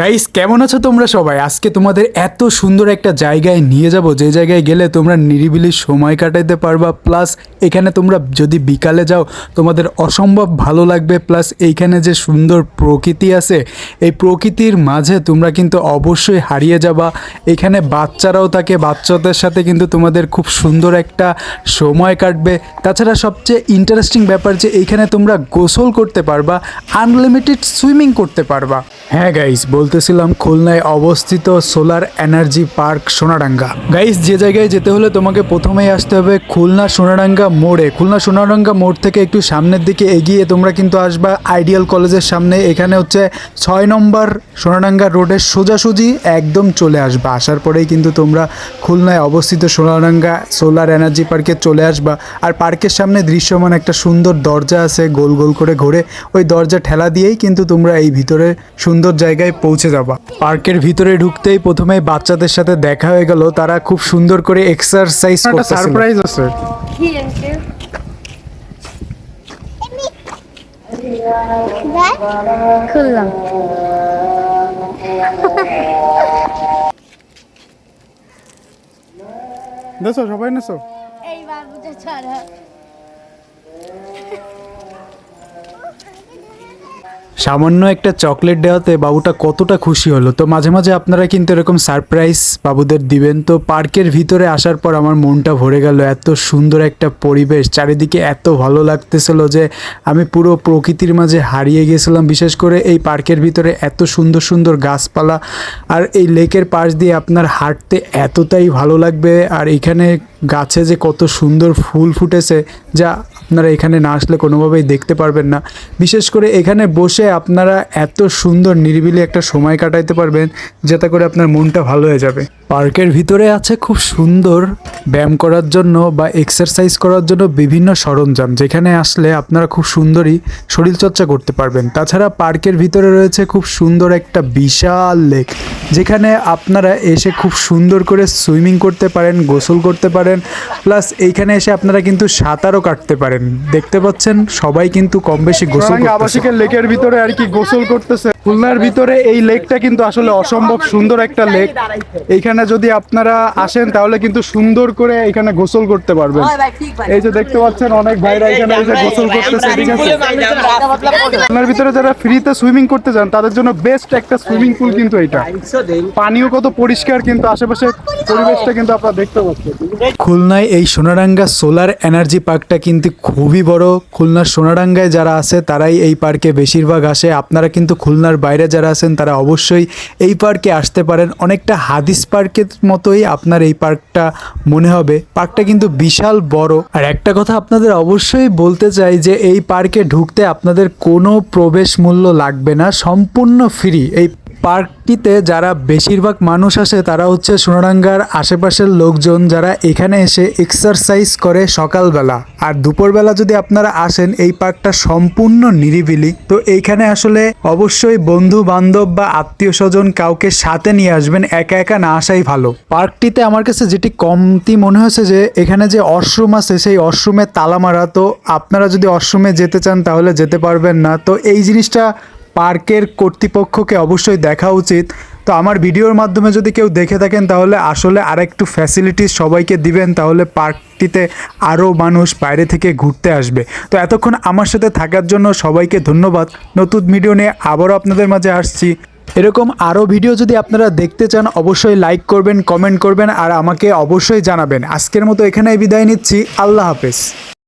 Guys কেমন আছো তোমরা সবাই? আজকে তোমাদের এত সুন্দর একটা জায়গায় নিয়ে যাব। যে জায়গায় গেলে তোমরা নিরিবিলি সময় কাটাইতে পারবা। প্লাস এখানে তোমরা যদি বিকালে যাও, তোমাদের অসম্ভব ভালো লাগবে। প্লাস এইখানে যে সুন্দর প্রকৃতি আছে, এই প্রকৃতির মাঝে তোমরা কিন্তু অবশ্যই হারিয়ে যাবা। এখানে বাচ্চারাও থাকে, বাচ্চাদের সাথে কিন্তু তোমাদের খুব সুন্দর একটা সময় কাটবে। তাছাড়া সবচেয়ে ইন্টারেস্টিং ব্যাপার যে, এইখানে তোমরা গোসল করতে পারবা আনলিমিটেড সুইমিং করতে পারবা। হ্যাঁ গাইস বলতেছিলাম, খুলনায় অবস্থিত solar energy park Sonadanga. Guys, যে জায়গায় যেতে হলে তোমাকে প্রথমেই আসতে হবে খুলনা সোনাডাঙ্গা মোড়ে। খুলনা সোনাডাঙ্গা মোড় থেকে একটু সামনের দিকে এগিয়ে তোমরা কিন্তু আসবা আইডিয়াল কলেজের সামনে। এখানে হচ্ছে ছয় নম্বর সোনাডাঙ্গা রোডের সোজাসুজি একদম চলে আসবা। আসার পরেই কিন্তু তোমরা খুলনায় অবস্থিত সোনাডাঙ্গা সোলার এনার্জি পার্কে চলে আসবা। আর পার্কের সামনে দৃশ্যমান একটা সুন্দর দরজা আছে, গোল গোল করে ঘুরে। ওই দরজা ঠেলা দিয়েই কিন্তু তোমরা এই ভিতরে সুন্দর জায়গায় পৌঁছে যাবা। পার্কের ভিতরে ঢুকতেই প্রথমে বাচ্চাদের সাথে দেখা হয়ে গেল তারা খুব সুন্দর করে এক্সারসাইজ করতে সারপ্রাইজ আছে। খুললাম। দেখো সবাই নেছো? এইবার বুঝে ছাড়া সামান্য একটা চকলেট দেওয়াতে বাবুটা কতটা খুশি হলো। তো মাঝে মাঝে আপনারা কিন্তু এরকম সারপ্রাইজ বাবুদের দিবেন। তো পার্কের ভিতরে আসার পর আমার মনটা ভরে গেল এত সুন্দর একটা পরিবেশ। চারিদিকে এত ভালো লাগতেছিল যে আমি পুরো প্রকৃতির মাঝে হারিয়ে গেছিলাম। বিশেষ করে এই পার্কের ভিতরে এত সুন্দর সুন্দর গাছপালা আর এই লেকের পাশ দিয়ে আপনার হাঁটতে এতটাই ভালো লাগবে। আর এখানে গাছে যে কত সুন্দর ফুল ফুটেছে, যা আপনারা এখানে না আসলে কোনোভাবেই দেখতে পারবেন না। বিশেষ করে এখানে বসে আপনারা এত সুন্দর নিরিবিলি একটা সময় কাটাইতে পারবেন, যাতে করে আপনার মনটা ভালো হয়ে যাবে। পার্কের ভিতরে আছে খুব সুন্দর ব্যায়াম করার জন্য বা এক্সারসাইজ করার জন্য বিভিন্ন সরঞ্জাম যেখানে আসলে আপনারা খুব সুন্দরই শরীরচর্চা করতে পারবেন। তাছাড়া পার্কের ভিতরে রয়েছে খুব সুন্দর একটা বিশাল লেক যেখানে আপনারা এসে খুব সুন্দর করে সুইমিং করতে পারেন গোসল করতে পারেন প্লাস এইখানে এসে আপনারা কিন্তু সাঁতারও কাটতে পারেন। দেখতে পাচ্ছেন সবাই কিন্তু কম বেশি গোসল আবাসিকের লেকের ভিতরে আর কি গোসল করতেছে। খুলনার ভিতরে এই লেকটা কিন্তু আসলে অসম্ভব সুন্দর একটা লেক। এইখানে যদি আপনারা আসেন তাহলে কিন্তু সুন্দর করে এখানে গোসল করতে পারবেন। এই যে দেখতে পাচ্ছেন অনেক ভাইরা এখানে এই যে গোসল করতেছে ঠিক আছে? খুলনার ভিতরে যারা ফ্রিতে সুইমিং করতে যান তাদের জন্য বেস্ট একটা সুইমিং পুল কিন্তু এটা। পানিও কত পরিষ্কার কিন্তু আশেপাশে পরিবেশটা কিন্তু আপনারা দেখতে পাচ্ছেন। খুলনায় এই সোনাডাঙ্গা সোলার এনার্জি পার্কটা কিন্তু খুবই বড়। খুলনার সোনাডাঙ্গায় যারা আছে তারাই এই পার্কে বেশিরভাগ আসে। আপনারা কিন্তু খুলনার বাইরে যারা আছেন তারা অবশ্যই এই পার্কে আসতে পারেন। অনেকটা হাদিস পার্কের মতোই আপনার এই পার্কটা মনে হবে। পার্কটা কিন্তু বিশাল বড়। আর একটা কথা আপনাদের অবশ্যই বলতে চাই যে, এই পার্কে ঢুকতে আপনাদের কোনো প্রবেশ মূল্য লাগবে না। সম্পূর্ণ ফ্রি। এই পার্কটিতে যারা বেশিরভাগ মানুষ আসে, তারা হচ্ছে সোনাডাঙ্গার আশেপাশের লোকজন যারা এখানে এসে এক্সারসাইজ করে সকালবেলা। আর দুপুরবেলা যদি আপনারা আসেন, এই পার্কটা সম্পূর্ণ নিরিবিলি। তো এইখানে আসলে অবশ্যই বন্ধু বান্ধব বা আত্মীয় স্বজন কাউকে সাথে নিয়ে আসবেন, একা একা না আসাই ভালো। পার্কটিতে আমার কাছে যেটি কমতি মনে হয়েছে যে, এখানে যে অশ্রুম আছে, সেই অশরুমে তালা মারা। তো আপনারা যদি অশ্রুমে যেতে চান, তাহলে যেতে পারবেন না। তো এই জিনিসটা পার্কের কর্তৃপক্ষকে অবশ্যই দেখা উচিত। তো আমার ভিডিওর মাধ্যমে যদি কেউ দেখে থাকেন, তাহলে আসলে আর একটু ফ্যাসিলিটিস সবাইকে দিবেন, তাহলে পার্কটিতে আরও মানুষ বাইরে থেকে ঘুরতে আসবে। তো এতক্ষণ আমার সাথে থাকার জন্য সবাইকে ধন্যবাদ। নতুন ভিডিও নিয়ে আবারও আপনাদের মাঝে আসছি। এরকম আরও ভিডিও যদি আপনারা দেখতে চান, অবশ্যই লাইক করবেন, কমেন্ট করবেন, আর আমাকে অবশ্যই জানাবেন। আজকের মতো এখানেই বিদায় নিচ্ছি। আল্লাহ হাফেজ।